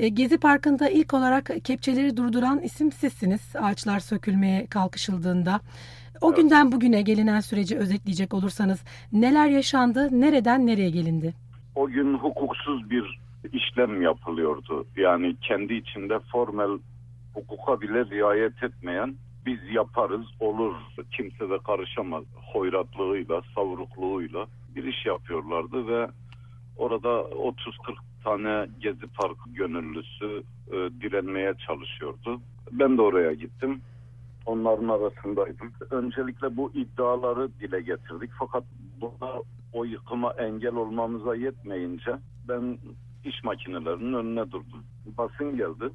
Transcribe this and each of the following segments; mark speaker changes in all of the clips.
Speaker 1: E, Gezi Parkı'nda ilk olarak kepçeleri durduran isim sizsiniz. Ağaçlar sökülmeye kalkışıldığında. O günden bugüne gelinen süreci özetleyecek olursanız neler yaşandı, nereden nereye gelindi?
Speaker 2: O gün hukuksuz bir işlem yapılıyordu. Yani kendi içinde formel hukuka bile riayet etmeyen biz yaparız olur kimse de karışamaz hoyratlığıyla savrukluğuyla bir iş yapıyorlardı ve orada 30-40 tane Gezi Parkı gönüllüsü e, direnmeye çalışıyordu. Ben de oraya gittim. Onların arasındaydım. Öncelikle bu iddiaları dile getirdik. Fakat burada o yıkıma engel olmamıza yetmeyince ben iş makinelerinin önüne durdum. Basın geldi.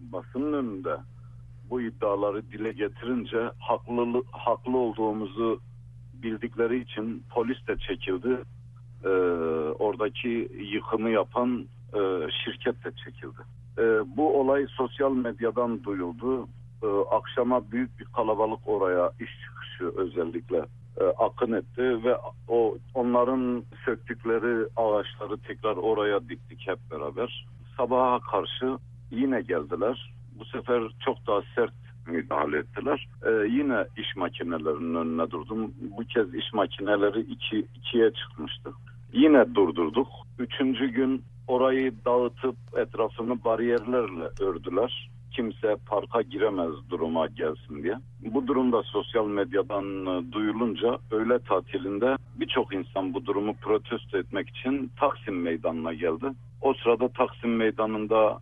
Speaker 2: Basının önünde bu iddiaları dile getirince haklı haklı olduğumuzu bildikleri için polis de çekildi. Ee, oradaki yıkımı yapan e, şirket de çekildi. Ee, bu olay sosyal medyadan duyuldu. Ee, akşama büyük bir kalabalık oraya iş çıkışı özellikle e, akın etti ve o onların söktükleri ağaçları tekrar oraya diktik hep beraber. Sabaha karşı yine geldiler. Bu sefer çok daha sert müdahale ettiler. Ee, yine iş makinelerinin önüne durdum. Bu kez iş makineleri iki, ikiye çıkmıştı. Yine durdurduk. Üçüncü gün orayı dağıtıp etrafını bariyerlerle ördüler. Kimse parka giremez duruma gelsin diye. Bu durumda sosyal medyadan e, duyulunca öğle tatilinde birçok insan bu durumu protesto etmek için Taksim Meydanı'na geldi. O sırada Taksim Meydanı'nda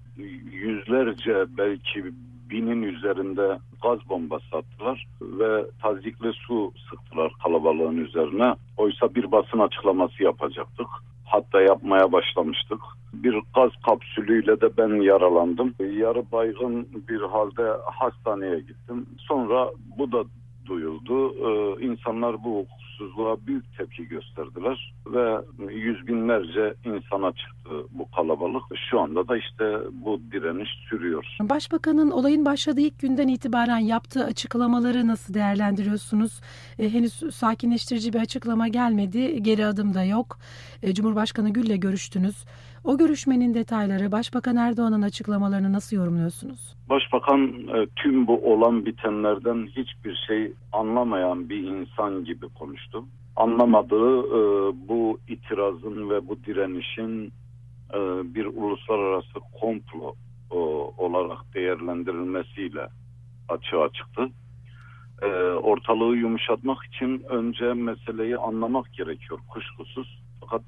Speaker 2: yüzlerce belki binin üzerinde gaz bombası attılar ve tazikli su sıktılar kalabalığın üzerine. Oysa bir basın açıklaması yapacaktık. Hatta yapmaya başlamıştık. Bir gaz kapsülüyle de ben yaralandım. Yarı baygın bir halde hastaneye gittim. Sonra bu da duyuldu. Ee, insanlar bu hukuksuzluğa büyük tepki gösterdiler ve yüz binlerce insana çıktı bu kalabalık. Şu anda da işte bu direniş sürüyor.
Speaker 1: Başbakanın olayın başladığı ilk günden itibaren yaptığı açıklamaları nasıl değerlendiriyorsunuz? E, henüz sakinleştirici bir açıklama gelmedi. Geri adım da yok. E, Cumhurbaşkanı Gül'le görüştünüz. O görüşmenin detayları, Başbakan Erdoğan'ın açıklamalarını nasıl yorumluyorsunuz?
Speaker 2: Başbakan e, tüm bu olan bitenlerden hiçbir şey anlamayan bir insan gibi konuştu. Anlamadığı e, bu itirazın ve bu direnişin e, bir uluslararası komplo e, olarak değerlendirilmesiyle açığa çıktı. E, ortalığı yumuşatmak için önce meseleyi anlamak gerekiyor kuşkusuz. Fakat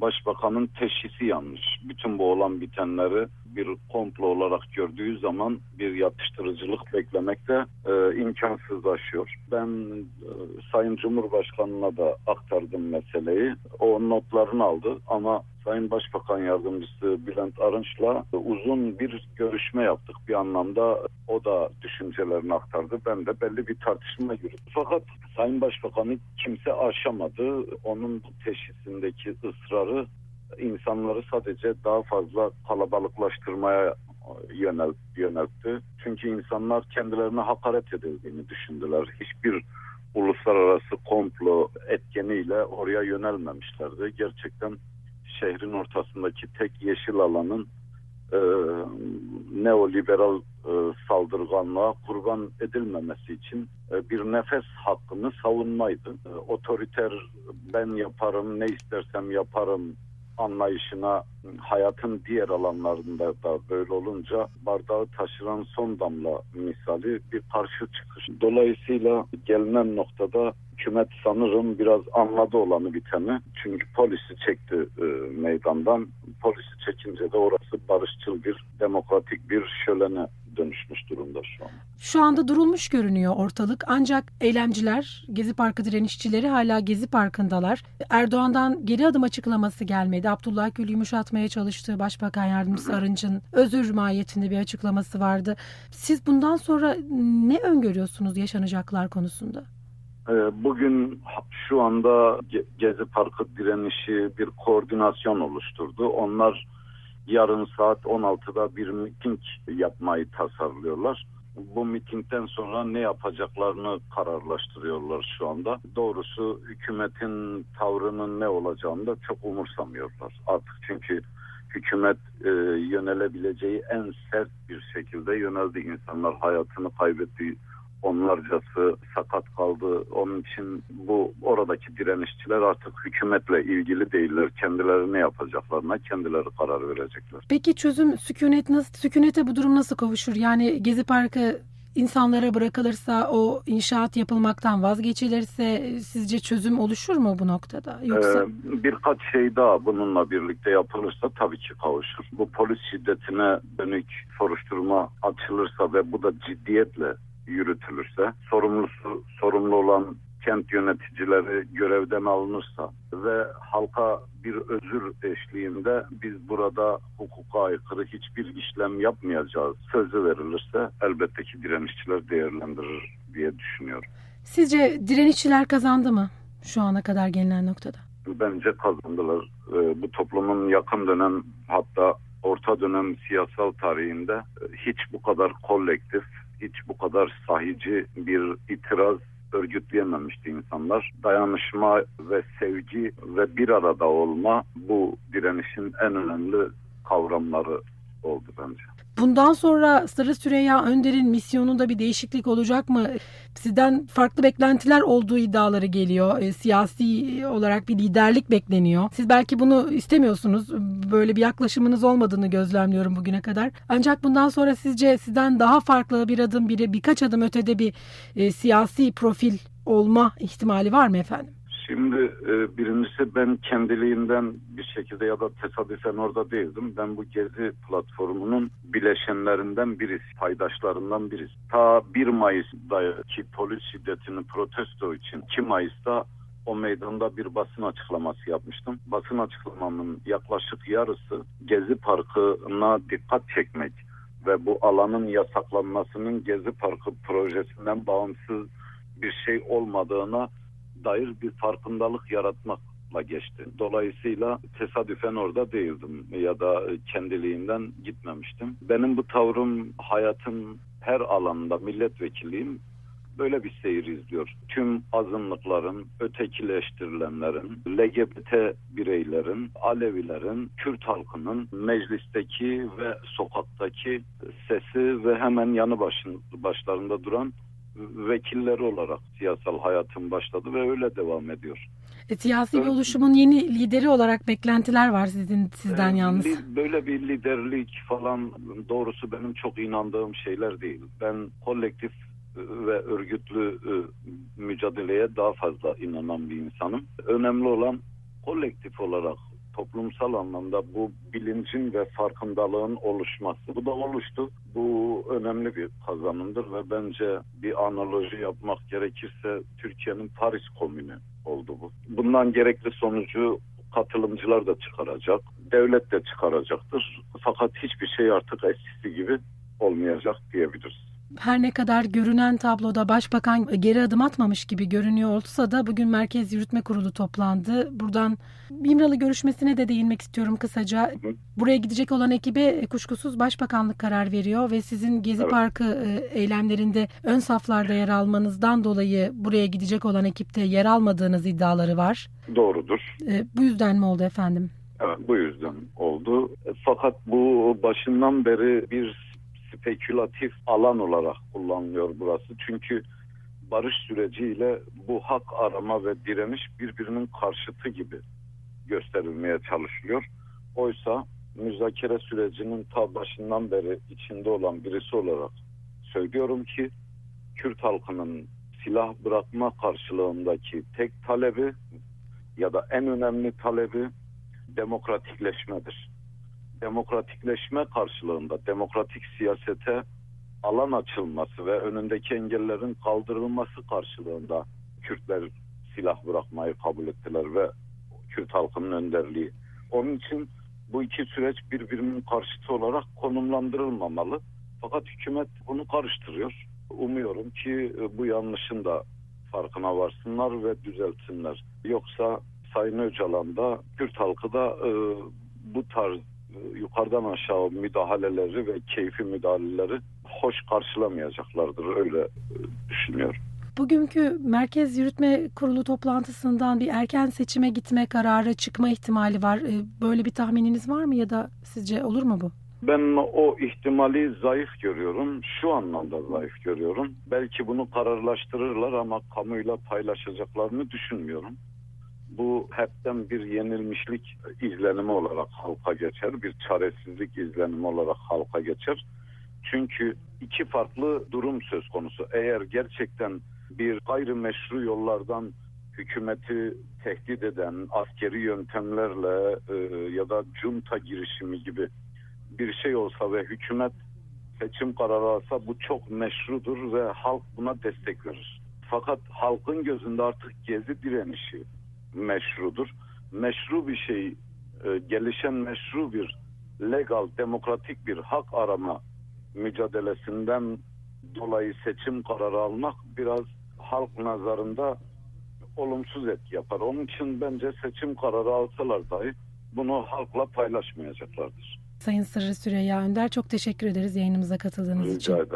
Speaker 2: Başbakanın teşhisi yanlış. Bütün bu olan bitenleri bir komplo olarak gördüğü zaman bir yatıştırıcılık beklemek de e, imkansızlaşıyor. Ben e, Sayın Cumhurbaşkanı'na da aktardım meseleyi. O notlarını aldı ama Sayın Başbakan Yardımcısı Bülent Arınç'la uzun bir görüşme yaptık. Bir anlamda o da düşüncelerini aktardı. Ben de belli bir tartışma yürüdüm. Fakat Sayın Başbakan'ı kimse aşamadı. Onun teşhisindeki ısrarı insanları sadece daha fazla kalabalıklaştırmaya yönel, yöneltti. Çünkü insanlar kendilerine hakaret edildiğini düşündüler. Hiçbir uluslararası komplo etkeniyle oraya yönelmemişlerdi. Gerçekten şehrin ortasındaki tek yeşil alanın e, neoliberal e, saldırganlığa kurban edilmemesi için e, bir nefes hakkını savunmaydı. E, otoriter ben yaparım ne istersem yaparım anlayışına hayatın diğer alanlarında da böyle olunca bardağı taşıran son damla misali bir karşı çıkış. Dolayısıyla gelinen noktada hükümet sanırım biraz anladı olanı biteni. Çünkü polisi çekti e, meydandan. Polisi çekince de orası barışçıl bir demokratik bir şölene dönüşmüş durumda şu an.
Speaker 1: Şu anda durulmuş görünüyor ortalık ancak eylemciler, Gezi Parkı direnişçileri hala Gezi Parkı'ndalar. Erdoğan'dan geri adım açıklaması gelmedi. Abdullah Gül yumuşatmaya çalıştığı Başbakan Yardımcısı Arınç'ın özür mahiyetinde bir açıklaması vardı. Siz bundan sonra ne öngörüyorsunuz yaşanacaklar konusunda?
Speaker 2: Bugün şu anda Gezi Parkı direnişi bir koordinasyon oluşturdu. Onlar yarın saat 16'da bir miting yapmayı tasarlıyorlar. Bu mitingden sonra ne yapacaklarını kararlaştırıyorlar şu anda. Doğrusu hükümetin tavrının ne olacağını da çok umursamıyorlar. Artık çünkü hükümet e, yönelebileceği en sert bir şekilde yöneldi. İnsanlar hayatını kaybetti. Onlarcası sakat kaldı. Onun için bu oradaki direnişçiler artık hükümetle ilgili değiller. Kendileri ne yapacaklarına kendileri karar verecekler.
Speaker 1: Peki çözüm sükunet nasıl sükunete bu durum nasıl kavuşur? Yani Gezi Parkı insanlara bırakılırsa o inşaat yapılmaktan vazgeçilirse sizce çözüm oluşur mu bu noktada? Yoksa
Speaker 2: Ee, birkaç şey daha bununla birlikte yapılırsa tabii ki kavuşur. Bu polis şiddetine dönük soruşturma açılırsa ve bu da ciddiyetle yürütülürse, sorumlusu sorumlu olan kent yöneticileri görevden alınırsa ve halka bir özür eşliğinde biz burada hukuka aykırı hiçbir işlem yapmayacağız sözü verilirse elbette ki direnişçiler değerlendirir diye düşünüyorum.
Speaker 1: sizce direnişçiler kazandı mı şu ana kadar gelinen noktada?
Speaker 2: bence kazandılar. Ee, bu toplumun yakın dönem hatta orta dönem siyasal tarihinde e, hiç bu kadar kolektif, hiç bu kadar sahici bir itiraz örgütleyememişti insanlar. Dayanışma ve sevgi ve bir arada olma bu direnişin en önemli kavramları oldu bence.
Speaker 1: Bundan sonra Sarı Süreyya Önder'in misyonunda bir değişiklik olacak mı? Sizden farklı beklentiler olduğu iddiaları geliyor. E, siyasi olarak bir liderlik bekleniyor. Siz belki bunu istemiyorsunuz. Böyle bir yaklaşımınız olmadığını gözlemliyorum bugüne kadar. Ancak bundan sonra sizce sizden daha farklı bir adım biri birkaç adım ötede bir e, siyasi profil olma ihtimali var mı efendim?
Speaker 2: Şimdi e, birincisi ben kendiliğinden bir şekilde ya da tesadüfen orada değildim. Ben bu gezi platformunun bileşenlerinden birisi, paydaşlarından birisi. Ta 1 Mayıs'daki polis şiddetini protesto için 2 Mayıs'ta o meydanda bir basın açıklaması yapmıştım. Basın açıklamamın yaklaşık yarısı Gezi Parkı'na dikkat çekmek ve bu alanın yasaklanmasının Gezi Parkı projesinden bağımsız bir şey olmadığına dair bir farkındalık yaratmakla geçti. Dolayısıyla tesadüfen orada değildim ya da kendiliğinden gitmemiştim. Benim bu tavrım hayatın her alanında milletvekiliyim böyle bir seyir izliyor. Tüm azınlıkların, ötekileştirilenlerin, LGBT bireylerin, Alevilerin, Kürt halkının meclisteki ve sokaktaki sesi ve hemen yanı başın, başlarında duran vekilleri olarak siyasal hayatım başladı ve öyle devam ediyor.
Speaker 1: E, siyasi bir oluşumun yeni lideri olarak beklentiler var sizin sizden
Speaker 2: Ee,
Speaker 1: yalnız.
Speaker 2: li- Böyle bir liderlik falan doğrusu benim çok inandığım şeyler değil. Ben kolektif e, ve örgütlü e, mücadeleye daha fazla inanan bir insanım. Önemli olan kolektif olarak toplumsal anlamda bu bilincin ve farkındalığın oluşması. Bu da oluştu. Bu önemli bir kazanımdır ve bence bir analoji yapmak gerekirse Türkiye'nin Paris Komünü oldu bu. Bundan gerekli sonucu katılımcılar da çıkaracak, devlet de çıkaracaktır. Fakat hiçbir şey artık eskisi gibi olmayacak diyebiliriz.
Speaker 1: Her ne kadar görünen tabloda başbakan geri adım atmamış gibi görünüyor olsa da bugün Merkez Yürütme Kurulu toplandı. Buradan İmralı görüşmesine de değinmek istiyorum kısaca. Buraya gidecek olan ekibe kuşkusuz başbakanlık karar veriyor ve sizin Gezi
Speaker 2: Evet.
Speaker 1: Parkı e, eylemlerinde ön saflarda yer almanızdan dolayı buraya gidecek olan ekipte yer almadığınız iddiaları var.
Speaker 2: Doğrudur.
Speaker 1: E, Bu yüzden mi oldu efendim?
Speaker 2: Evet bu yüzden oldu. E, Fakat bu başından beri bir spekülatif alan olarak kullanılıyor burası. Çünkü barış süreciyle bu hak arama ve direniş birbirinin karşıtı gibi gösterilmeye çalışılıyor. Oysa müzakere sürecinin ta başından beri içinde olan birisi olarak söylüyorum ki Kürt halkının silah bırakma karşılığındaki tek talebi ya da en önemli talebi demokratikleşmedir. Demokratikleşme karşılığında demokratik siyasete alan açılması ve önündeki engellerin kaldırılması karşılığında Kürtler silah bırakmayı kabul ettiler ve Kürt halkının önderliği. Onun için bu iki süreç birbirinin karşıtı olarak konumlandırılmamalı. Fakat hükümet bunu karıştırıyor. Umuyorum ki e, bu yanlışın da farkına varsınlar ve düzeltsinler. Yoksa Sayın Öcalan da Kürt halkı da e, bu tarz yukarıdan aşağı müdahaleleri ve keyfi müdahaleleri hoş karşılamayacaklardır öyle e, düşünüyorum.
Speaker 1: Bugünkü Merkez Yürütme Kurulu toplantısından bir erken seçime gitme kararı çıkma ihtimali var. Ee, Böyle bir tahmininiz var mı ya da sizce olur mu bu?
Speaker 2: Ben o ihtimali zayıf görüyorum. Şu anlamda zayıf görüyorum. Belki bunu kararlaştırırlar ama kamuyla paylaşacaklarını düşünmüyorum. Bu hepten bir yenilmişlik izlenimi olarak halka geçer. Bir çaresizlik izlenimi olarak halka geçer. Çünkü iki farklı durum söz konusu. Eğer gerçekten bir gayrimeşru yollardan hükümeti tehdit eden askeri yöntemlerle e, ya da junta girişimi gibi bir şey olsa ve hükümet seçim kararı alsa bu çok meşrudur ve halk buna destek verir. Fakat halkın gözünde artık gezi direnişi meşrudur. Meşru bir şey, e, gelişen meşru bir legal, demokratik bir hak arama mücadelesinden dolayı seçim kararı almak biraz halk nazarında olumsuz etki yapar. Onun için bence seçim kararı alsalar dahi bunu halkla paylaşmayacaklardır.
Speaker 1: Sayın Sırrı Süreyya Önder çok teşekkür ederiz yayınımıza katıldığınız için.
Speaker 2: Rica ederim.